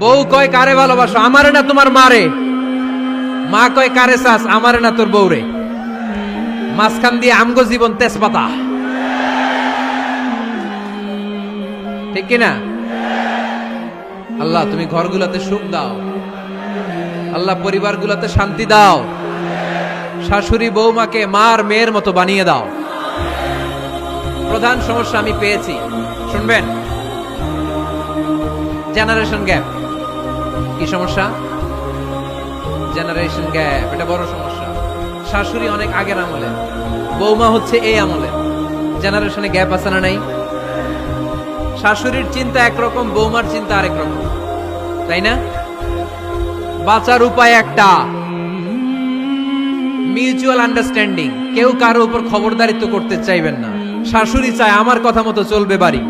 বউ কয়, কারে ভালোবাসো? আমারে না তোমার মারে? মা কয়, কারে চাস? আমারে না তোর বউরে। মাঝখান দিয়ে আমগো জীবন তেজপাতা। ঠিক কিনা? আল্লাহ, তুমি ঘরগুলোতে সুখ দাও। আল্লাহ, পরিবারগুলোতে শান্তি দাও। শাশুড়ি বৌমাকে মার মেয়ের মতো বানিয়ে দাও। প্রধান সমস্যা আমি পেয়েছি। শুনবেন? জেনারেশন গ্যাপ কি সমস্যা? জেনারেশন গ্যাপ এটা বড় সমস্যা। শাশুড়ি অনেক আগের আমলে, বৌমা হচ্ছে এই আমলে। জেনারেশনে গ্যাপ আছে না নাই? শাশুড়ির চিন্তা একরকম, বৌমার চিন্তা আরেক রকম। তাই না? বাঁচার উপায় একটা। মিউচুয়াল আন্ডারস্ট্যান্ডিং কেউ কারও উপর খবরদারিত্ব করতে চাইবেন না। শাশুড়ি চায় আমার কথা মতো চলবে বাড়ি।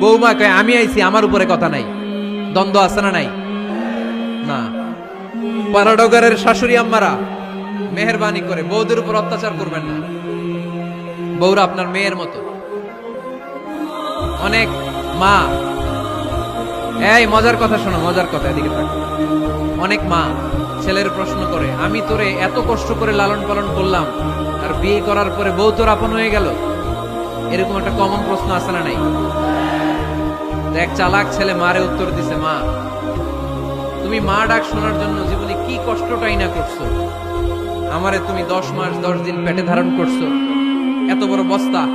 বৌমা কয়, আমি আইছি, আমার উপরে কথা নাই। দ্বন্দ্ব আছে না নাই? না। পারাডগারের শাশুড়ি আম্মারা মেহরবানি করে বৌদের উপর অত্যাচার করবেন না। বৌরা আপনার মেয়ের মতো। অনেক মা। এই, মজার কথা শোনো, মজার কথা, এদিকে থাকো। অনেক মা ছেলের প্রশ্ন করে, আমি তোরে এত কষ্ট করে লালন পালন করলাম, আর বিয়ে করার পরে বউ তোর আপন হয়ে গেল? এরকম একটা কমন প্রশ্ন আছে না নাই? এক চালাক ছেলে মারে উত্তর দিছে, মা তুমি মা ডাক শোনার জন্য জীবনে কি কষ্টটাই না করছ? আমারে তুমি দশ মাস, দশ দিন পেটে ধারণ করছ। এত বড় বস্তা।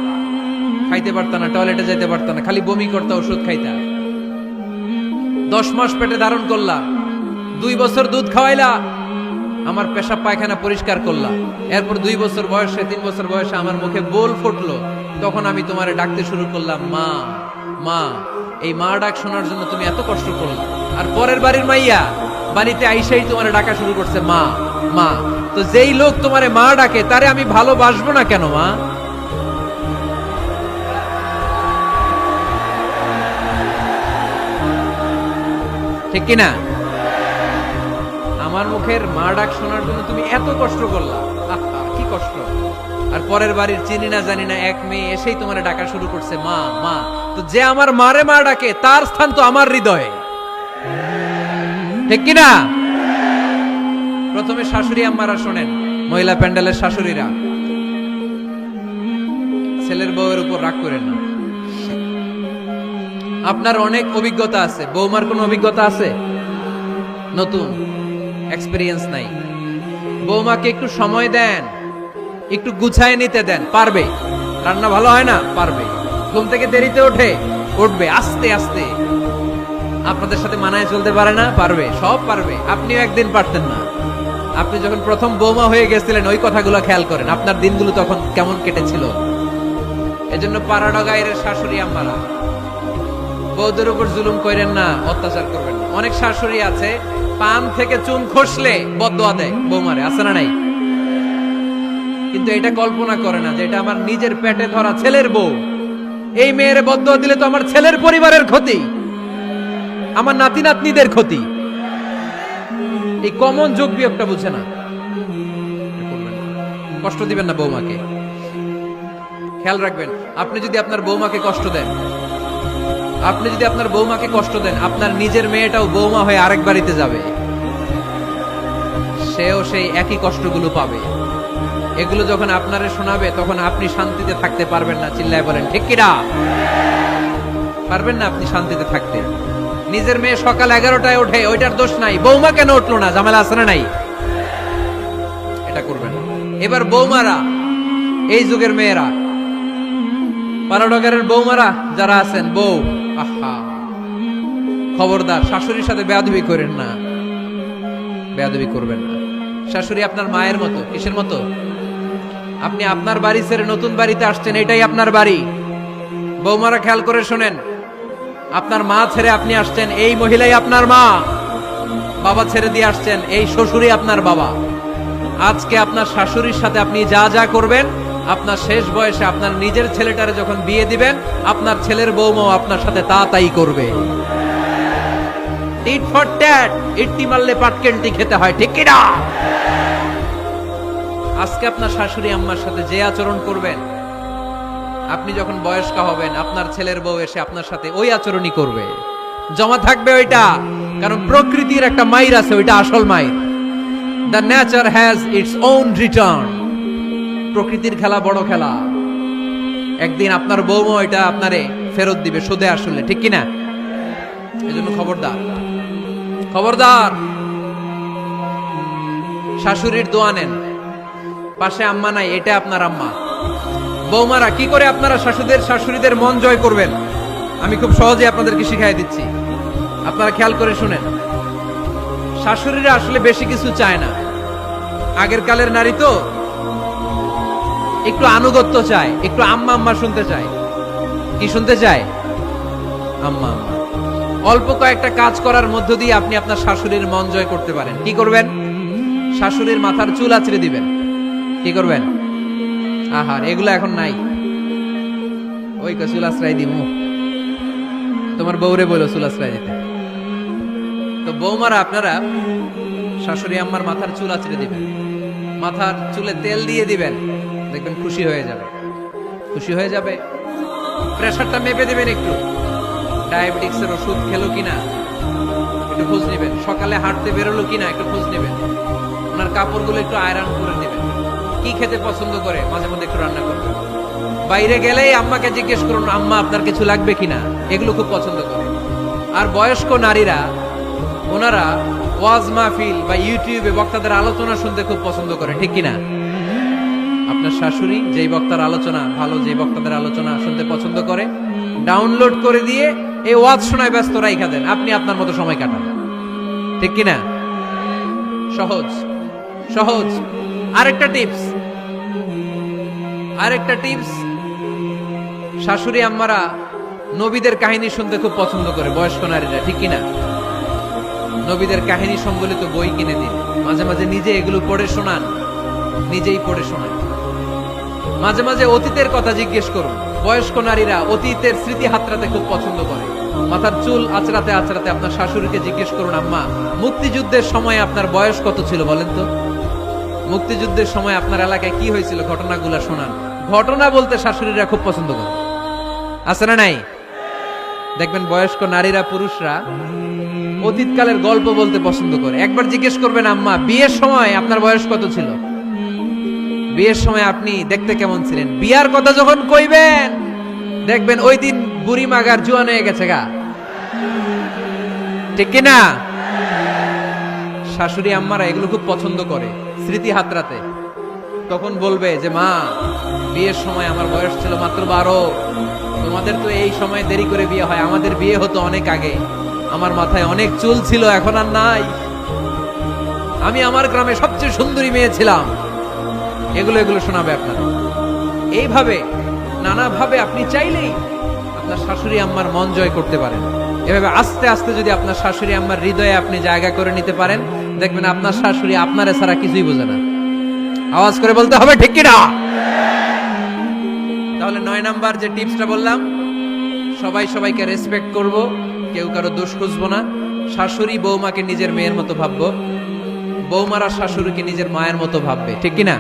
খাইতে পারতা না, টয়লেটে যাইতে পারতা না, খালি বমি করতা, ওষুধ খাইতা। দশ মাস পেটে ধারণ করলা। দুই বছর দুধ খাওয়াইলা। আমার পেশাব পায়খানা পরিষ্কার করলা। এরপর দুই বছর বয়সে, তিন বছর বয়সে আমার মুখে বোল ফুটলো। তখন আমি তোমারে ডাকতে শুরু করলাম, মা মা এই মা ডাক শোনার জন্য তুমি এত কষ্ট করলা আর পরের বাড়ির মাইয়া, বাড়িতে আইসাই তোমারে ডাকা শুরু করছে, মা মা, তো যেই লোক তোমারে মা ডাকে, তারে আমি ভালোবাসবো না কেন, মা? ঠিক কিনা আমার মুখের মা ডাক শোনার জন্য তুমি এত কষ্ট করলা। কি কষ্ট। আর পরের বাড়ির চিনি না জানি না, এক মেয়ে এসেই তোমার ডাকা শুরু করছে, মা মা তো যে আমার মারে মা ডাকে, তার স্থান তো আমার হৃদয়ে। ঠিক কিনা? প্রথমে শাশুড়ি আম্মারা শোনেন, মহিলা প্যান্ডেলের শাশুড়িরা। ছেলের বউয়ের উপর রাগ করেন না। আপনার অনেক অভিজ্ঞতা আছে। বৌমার কোনো অভিজ্ঞতা আছে? নতুন। এক্সপিরিয়েন্স নাই। বৌমাকে একটু সময় দেন, একটু গুছায় নিতে দেন, পারবে। রান্না ভালো হয় না? পারবে। ঘুম থেকে দেরিতে ওঠে, উঠবে, আস্তে আস্তে। আপনাদের সাথে মানায় চলতে পারে না, পারবে, সব পারবে, আপনিও একদিন পারতেন না। আপনি যখন প্রথম বৌমা হয়ে গেছিলেন, ওই কথাগুলো খেয়াল করেন, আপনার দিনগুলো তখন কেমন কেটেছিল? এজন্য পাড়াডা গায়ের শাশুড়ি আম্মারা বৌদের উপর জুলুম করেন না, অত্যাচার করবেন অনেক শাশুড়ি আছে, পান থেকে চুন খসলে বদোয়া দেয় বৌমারে, আছে না নাই? কিন্তু এটা কল্পনা করে না যে এটা আমার নিজের পেটে ধরা ছেলের বউ। এই মেয়ের বদোয়া দিলে তো আমার ছেলের পরিবারের ক্ষতি, আমার নাতি নাতনিদের ক্ষতি। এই কমন যোগ বিয়োগটা বুঝে না। কষ্ট দিবেন না বৌমাকে। খেয়াল রাখবেন, আপনি যদি আপনার বৌমাকে কষ্ট দেন, আপনি যদি আপনার বৌমাকে কষ্ট দেন, আপনার নিজের মেয়েটাও বৌমা হয়ে আরেক বাড়িতে যাবে। সেও সেই একই কষ্টগুলো পাবে। এগুলো যখন আপনারে শোনাবে, তখন আপনি শান্তিতে থাকতে পারবেন না, চিল্লায় বলেন, ঠিক কিনা? পারবেন না আপনি শান্তিতে থাকতে। নিজের মেয়ে সকাল এগারোটায় ওঠে, ওইটার দোষ নাই। বৌমা কেন উঠল না? ঝামেলা আছে না নাই? এটা করবেন এবার বৌমারা, এই যুগের মেয়েরা পারাডগারের বৌমারা যারা আছেন, বউ, আহা। খবরদার, শাশুড়ির সাথে বেয়াদবি করেন না। বেয়াদবি করবেন না। শাশুড়ি আপনার মায়ের মতো, কিসের মতো? আপনি আপনার বাড়ি ছেড়ে নতুন বাড়িতে আসছেন, এটাই আপনার বাড়ি। বৌমারা খেয়াল করে শোনেন, আপনার মা ছেড়ে আপনি আসছেন, এই মহিলাই আপনার মা। বাবা ছেড়ে দিয়ে আসছেন, এই শ্বশুরই আপনার বাবা। আজকে আপনার শাশুড়ির সাথে আপনি যা যা করবেন, আপনার শেষ বয়সে আপনার নিজের ছেলেটারে যখন বিয়ে দিবেন, আপনার ছেলের বৌমাও আপনার সাথে তা তাই করবে। টিট ফর ট্যাট ইট্টি মারলে পাটকেনটি খেতে হয়, ঠিক কিনা? আজকে আপনার শাশুড়ি আম্মার সাথে যে আচরণ করবেন, আপনি যখন বয়স্ক হবেন, আপনার ছেলের বউ এসে আপনার সাথে ওই আচরণই করবে। জমা থাকবে ওইটা, কারণ প্রকৃতির একটা মাইর আছে, ওইটা আসল মাইর। The nature has its own return প্রকৃতির খেলা বড় খেলা। একদিন আপনার বৌমা এটা আপনারে ফেরত দিবে, সুদে আসলে, ঠিক কিনা? এই জন্য খবরদার। খবরদার! শাশুড়ির দোয়া নেন। পাশে আম্মা নাই, এটা আপনার আম্মা। বৌমারা, কি করে আপনারা শাশুদের, শাশুড়িদের মন জয় করবেন? আমি খুব সহজে আপনাদেরকে শিখাই দিচ্ছি। আপনারা খেয়াল করে শুনেন। শাশুড়িরা আসলে বেশি কিছু চায় না। আগের কালের নারী তো একটু আনুগত্য চায়, একটু আম্মা আম্মা শুনতে চায়। কি শুনতে চায়? আম্মা আম্মা। অল্প কয়েকটা কাজ করার মধ্য দিয়ে আপনি আপনার শাশুড়ির মন জয় করতে পারেন। কি করবেন? শাশুড়ির মাথার চুল আছড়ে দিবেন। কি করবেন? আহার, এগুলো এখন নাই। ওই চুল আশ্রয় দিমু। তোমার বউরে বলো চুল আশ্রয় দিতে। তো বৌমারা আপনারা শাশুড়ি আম্মার মাথার চুল আছড়ে দিবেন। মাথার চুলে তেল দিয়ে দিবেন। দেখবেন খুশি হয়ে যাবে। খুশি হয়ে যাবে। প্রেশারটা মেপে দিবেন একটু। ডায়াবেটিক্সের ওষুধ খেলো কিনা, একটু খোঁজ নেবেন। সকালে হাঁটতে বেরোলো কিনা, একটু খোঁজ নেবেন। ওনার কাপড়গুলো একটু আয়রন করে নেবেন। কি খেতে পছন্দ করে? মাঝে মধ্যে একটু রান্না করবেন বাইরে গেলেই আম্মাকে জিজ্ঞেস করুন, আম্মা, আপনার কিছু লাগবে কিনা? এগুলো খুব পছন্দ করে। আর বয়স্ক নারীরা, ওনারা ওয়াজ মাহফিল বা ইউটিউবে বক্তাদের আলোচনা শুনতে খুব পছন্দ করে, ঠিক কিনা? আপনার শাশুড়ি যেই বক্তার আলোচনা, ভালো যেই বক্তাদের আলোচনা শুনতে পছন্দ করে, ডাউনলোড করে দিয়ে এই ওয়াজ শোনায় ব্যস্ত রাইখা দেন। আপনি আপনার মতো সময় কাটান। ঠিক কিনা? সহজ। সহজ। আরেকটা টিপস। আরেকটা টিপস। শাশুড়ি আম্মারা নবীদের কাহিনী শুনতে খুব পছন্দ করে, বয়স্ক নারীরা, ঠিক কিনা? নবীদের কাহিনী সম্বলিত বই কিনে দিন। মাঝে মাঝে নিজে এগুলো পড়ে শোনান, নিজেই পড়ে শোনান। মাঝে মাঝে অতীতের কথা জিজ্ঞেস করুন। বয়স্ক নারীরা অতীতের স্মৃতি হাতরাতে খুব পছন্দ করে। মাথার চুল আচরাতে আচরাতে আপনার শাশুড়িকে জিজ্ঞেস করুন, আম্মা, মুক্তিযুদ্ধের সময় আপনার বয়স কত ছিল বলেন তো? মুক্তিযুদ্ধের সময় আপনার এলাকায় কি হয়েছিল? ঘটনাগুলো শোনান। ঘটনা বলতে শাশুড়িরা খুব পছন্দ করে আছে না নাই? দেখবেন বয়স্ক নারীরা, পুরুষরা অতীতকালের গল্প বলতে পছন্দ করে। একবার জিজ্ঞেস করবেন, আম্মা, বিয়ের সময় আপনার বয়স কত ছিল? বিয়ের সময় আপনি দেখতে কেমন ছিলেন? বিয়ার কথা যখন কইবেন, দেখবেন ওই দিন বুড়ি মাগার জোয়ান হয়ে গেছে গা। ঠিক কিনা? শাশুড়ি, আম্মারা এগুলো খুব পছন্দ করে। স্মৃতি হাতরাতে তখন বলবে যে, মা, বিয়ের সময় আমার বয়স ছিল মাত্র বারো। তোমাদের তো এই সময় দেরি করে বিয়ে হয়। আমাদের বিয়ে হতো অনেক আগে। আমার মাথায় অনেক চুল ছিল, এখন আর নাই। আমি আমার গ্রামে সবচেয়ে সুন্দরী মেয়ে ছিলাম। এগুলো এগুলো শোনাবে আপনার। এইভাবে, নানাভাবে আপনি চাইলেই আপনার শাশুড়ি আম্মার মন জয় করতে পারেন। এভাবে আস্তে আস্তে যদি আপনার শাশুড়ি আম্মার হৃদয়ে আপনি জায়গা করে নিতে পারেন, দেখবেন আপনার শাশুড়ি আপনার ছাড়া কিছুই বোঝে না। আওয়াজ করে বলতে হবে, ঠিক কিনা? তাহলে নয় নাম্বার যে টিপসটা বললাম, সবাই সবাইকে রেসপেক্ট করব, কেউ কারও দোষ খুঁজবো না। শাশুড়ি বৌমাকে নিজের মেয়ের মতো ভাববো, বৌমারা শাশুড়িকে নিজের মায়ের মতো ভাববে, ঠিক কিনা?